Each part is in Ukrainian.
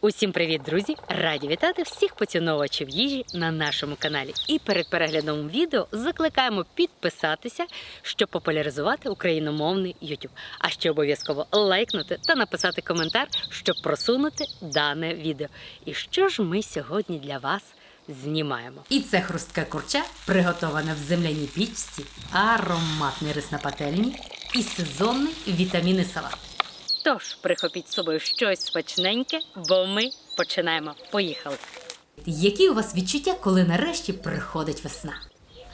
Усім привіт, друзі! Раді вітати всіх поціновувачів їжі на нашому каналі. І перед переглядом відео закликаємо підписатися, щоб популяризувати україномовний YouTube. А ще обов'язково лайкнути та написати коментар, щоб просунути дане відео. І що ж ми сьогодні для вас знімаємо? І це хрустке курча, приготоване в земляній пічці, ароматний рис на пательні і сезонний вітамінний салат. Тож прихопіть з собою щось смачненьке, бо ми починаємо. Поїхали. Які у вас відчуття, коли нарешті приходить весна?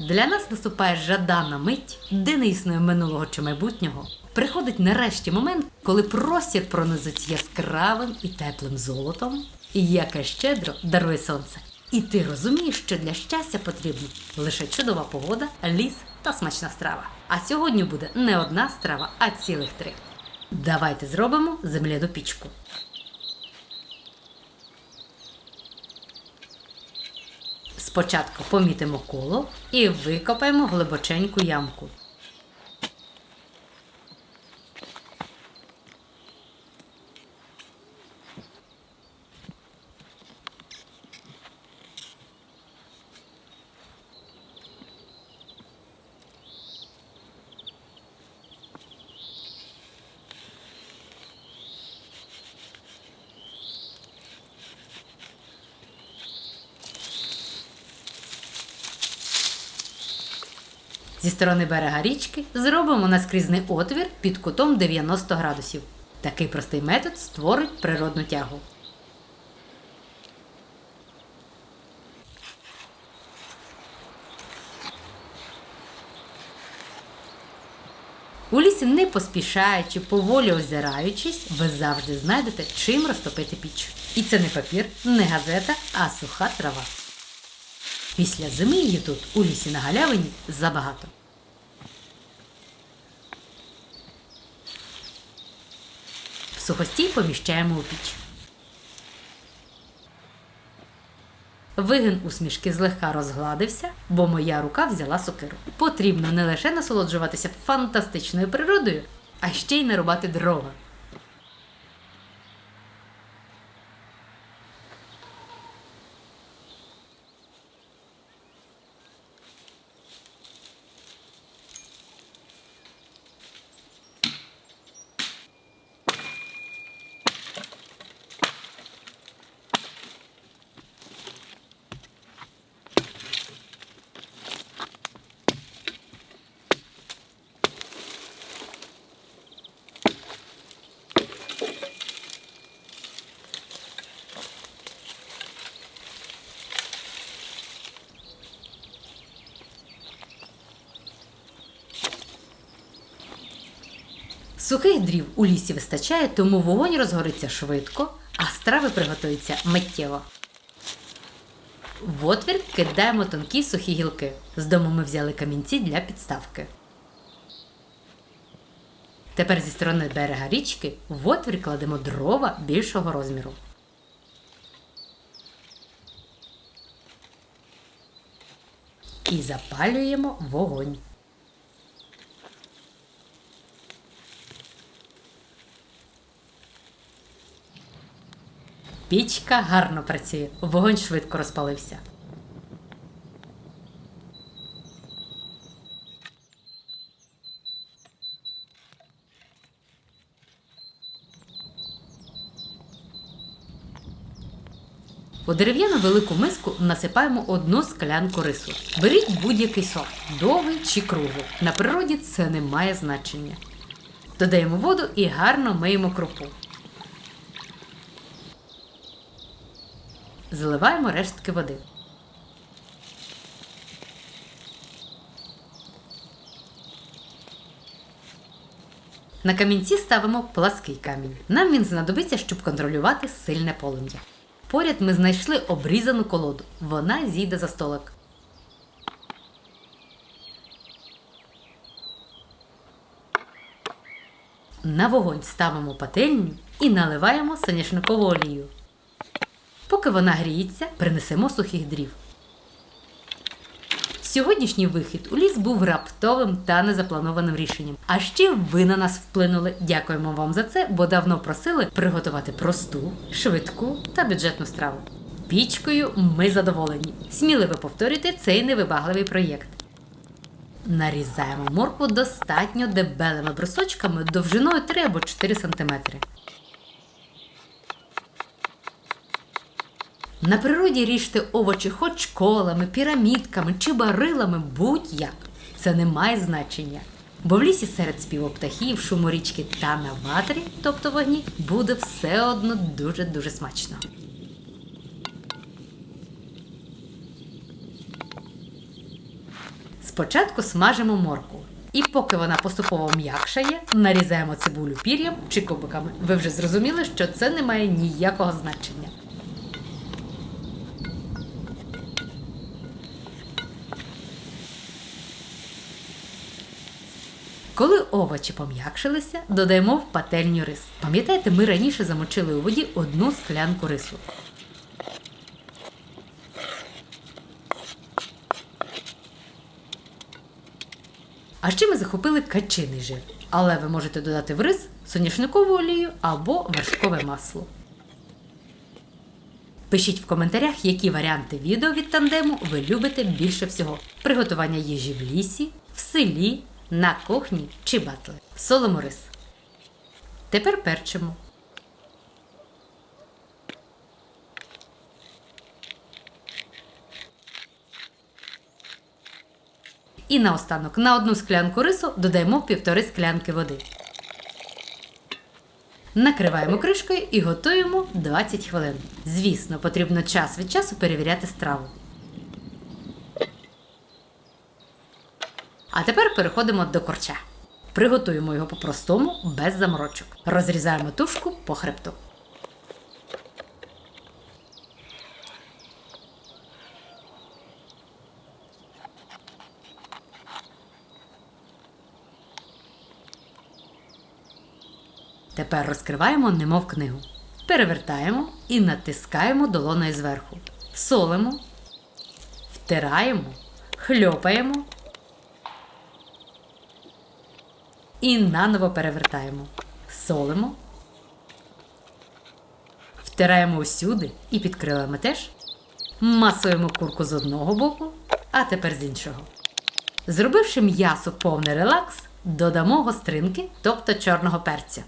Для нас наступає жадана мить, де не існує минулого чи майбутнього. Приходить нарешті момент, коли простір пронизить яскравим і теплим золотом, і яке щедро дарує сонце. І ти розумієш, що для щастя потрібна лише чудова погода, ліс та смачна страва. А сьогодні буде не одна страва, а цілих три. Давайте зробимо земляну пічку. Спочатку помітимо коло і викопаємо глибоченьку ямку. Зі сторони берега річки зробимо наскрізний отвір під кутом 90 градусів. Такий простий метод створить природну тягу. У лісі не поспішаючи, поволі озираючись, ви завжди знайдете, чим розтопити піч. І це не папір, не газета, а суха трава. Після зими її тут, у лісі на галявині, забагато. В сухостій поміщаємо у піч. Вигин усмішки злегка розгладився, бо моя рука взяла сокиру. Потрібно не лише насолоджуватися фантастичною природою, а ще й нарубати дрова. Сухих дрів у лісі вистачає, тому вогонь розгориться швидко, а страви приготуються миттєво. В отвір кидаємо тонкі сухі гілки. З дому ми взяли камінці для підставки. Тепер зі сторони берега річки в отвір кладемо дрова більшого розміру. І запалюємо вогонь. Пічка гарно працює, вогонь швидко розпалився. У дерев'яну велику миску насипаємо одну склянку рису. Беріть будь-який сорт, довгий чи круглий. На природі це не має значення. Додаємо воду і гарно миємо крупу. Заливаємо рештки води. На камінці ставимо плаский камінь. Нам він знадобиться, щоб контролювати сильне полум'я. Поряд ми знайшли обрізану колоду. Вона зійде за столик. На вогонь ставимо пательню і наливаємо соняшникову олію. Поки вона гріється, принесемо сухих дрів. Сьогоднішній вихід у ліс був раптовим та незапланованим рішенням. А ще ви на нас вплинули. Дякуємо вам за це, бо давно просили приготувати просту, швидку та бюджетну страву. Пічкою ми задоволені. Сміливо повторюйте цей невибагливий проєкт. Нарізаємо моркву достатньо дебелими брусочками довжиною 3 або 4 см. На природі ріжте овочі хоч колами, пірамідками чи барилами, будь-як. Це не має значення. Бо в лісі серед співу птахів, шуму річки та на ватрі, тобто вогні, буде все одно дуже-дуже смачно. Спочатку смажимо морку. І поки вона поступово м'якшає, нарізаємо цибулю пір'ям чи кубиками. Ви вже зрозуміли, що це не має ніякого значення. Коли овочі пом'якшилися, додаємо в пательню рис. Пам'ятаєте, ми раніше замочили у воді одну склянку рису. А ще ми захопили качиний жир. Але ви можете додати в рис соняшникову олію або вершкове масло. Пишіть в коментарях, які варіанти відео від тандему ви любите більше всього: приготування їжі в лісі, в селі, на кухні чи батли. Солимо рис. Тепер перчимо. І наостанок на одну склянку рису додаємо півтори склянки води. Накриваємо кришкою і готуємо 20 хвилин. Звісно, потрібно час від часу перевіряти страву. А переходимо до корча. Приготуємо його по-простому, без заморочок. Розрізаємо тушку по хребту. Тепер розкриваємо немов книгу. Перевертаємо і натискаємо долоною зверху. Солимо, втираємо, хльопаємо і наново перевертаємо. Солимо. Втираємо усюди і під крилами теж. Масуємо курку з одного боку, а тепер з іншого. Зробивши м'ясо повний релакс, додамо гостринки, тобто чорного перця.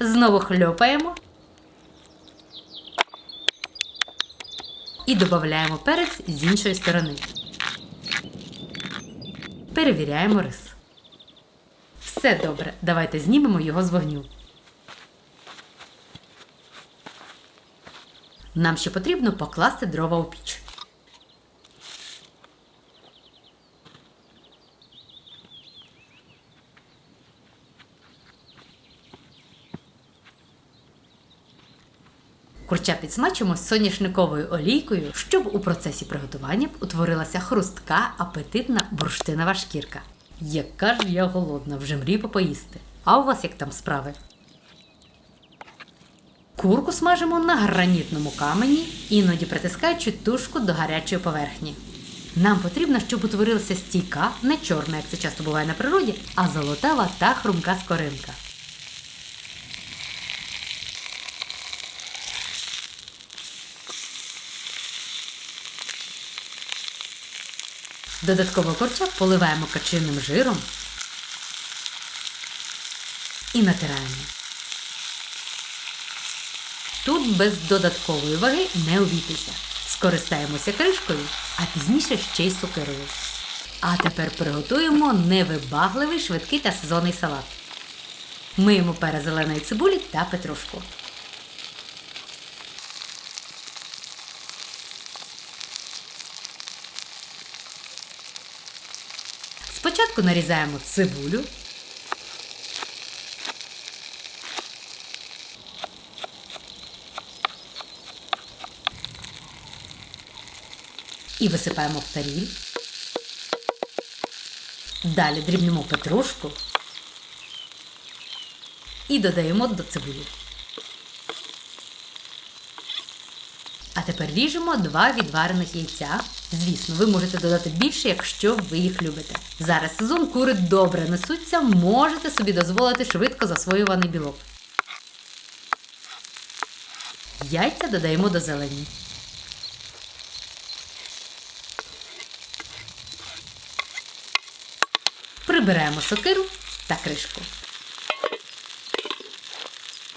Знову хльопаємо. І додаємо перець з іншої сторони. Перевіряємо рис. Все добре. Давайте знімемо його з вогню. Нам ще потрібно покласти дрова у піч. Курча підсмачимо соняшниковою олійкою, щоб у процесі приготування утворилася хрустка, апетитна бурштинова шкірка. Яка ж я голодна, вже мрію попоїсти. А у вас як там справи? Курку смажимо на гранітному камені, іноді притискаючи тушку до гарячої поверхні. Нам потрібно, щоб утворилася стійка, не чорна, як це часто буває на природі, а золотава та хрумка скоринка. Додатково корчак поливаємо качинним жиром і натираємо. Тут без додаткової ваги не увійтеся. Скористаємося кришкою, а пізніше ще й сукерою. А тепер приготуємо невибагливий, швидкий та сезонний салат. Миємо перезеленої цибулі та петрушку. Спочатку нарізаємо цибулю. І висипаємо в таріль. Далі дрібнемо петрушку і додаємо до цибулі. А тепер ріжемо два відварених яйця. Звісно, ви можете додати більше, якщо ви їх любите. Зараз сезон кури добре несуться, можете собі дозволити швидко засвоюваний білок. Яйця додаємо до зелені. Прибираємо сокиру та кришку.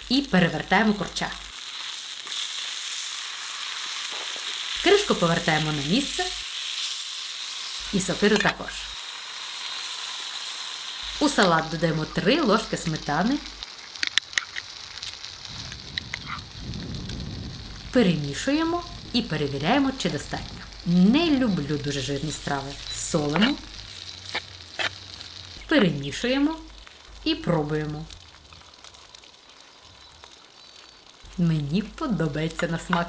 І перевертаємо курча. Кришку повертаємо на місце. І сокиру також. У салат додаємо 3 ложки сметани. Перемішуємо і перевіряємо, чи достатньо. Не люблю дуже жирні страви. Солимо, перемішуємо і пробуємо. Мені подобається на смак.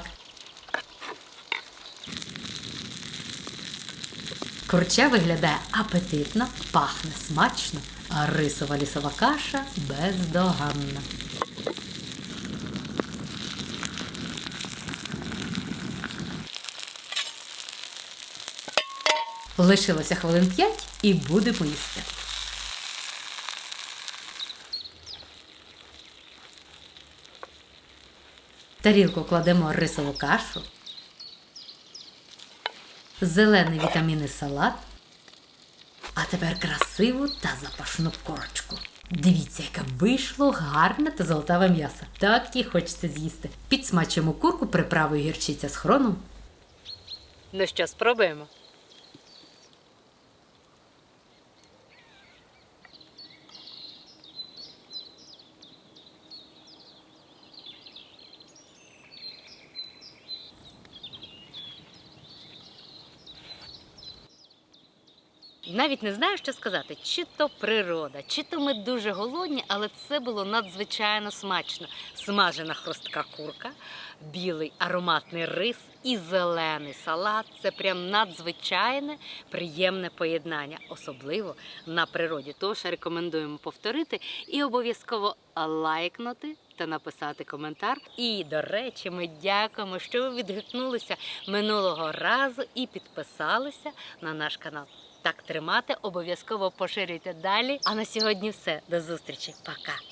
Курча виглядає апетитно, пахне смачно, а рисова лісова каша бездоганна. Лишилося хвилин 5 і будемо їсти. Тарілку кладемо рисову кашу, зелений вітамінний салат, а тепер красиву та запашну корочку. Дивіться, яке вийшло гарне та золотаве м'ясо. Так і хочеться з'їсти. Підсмачуємо курку приправою гірчиця з хроном. Ну що, спробуємо? Навіть не знаю, що сказати, чи то природа, чи то ми дуже голодні, але це було надзвичайно смачно. Смажена хрустка курка, білий ароматний рис і зелений салат це прям надзвичайне приємне поєднання, особливо на природі. Тож рекомендуємо повторити і обов'язково лайкнути та написати коментар. І, до речі, ми дякуємо, що ви відгукнулися минулого разу і підписалися на наш канал. Так тримати, обов'язково поширюйте далі. А на сьогодні все. До зустрічі. Пока.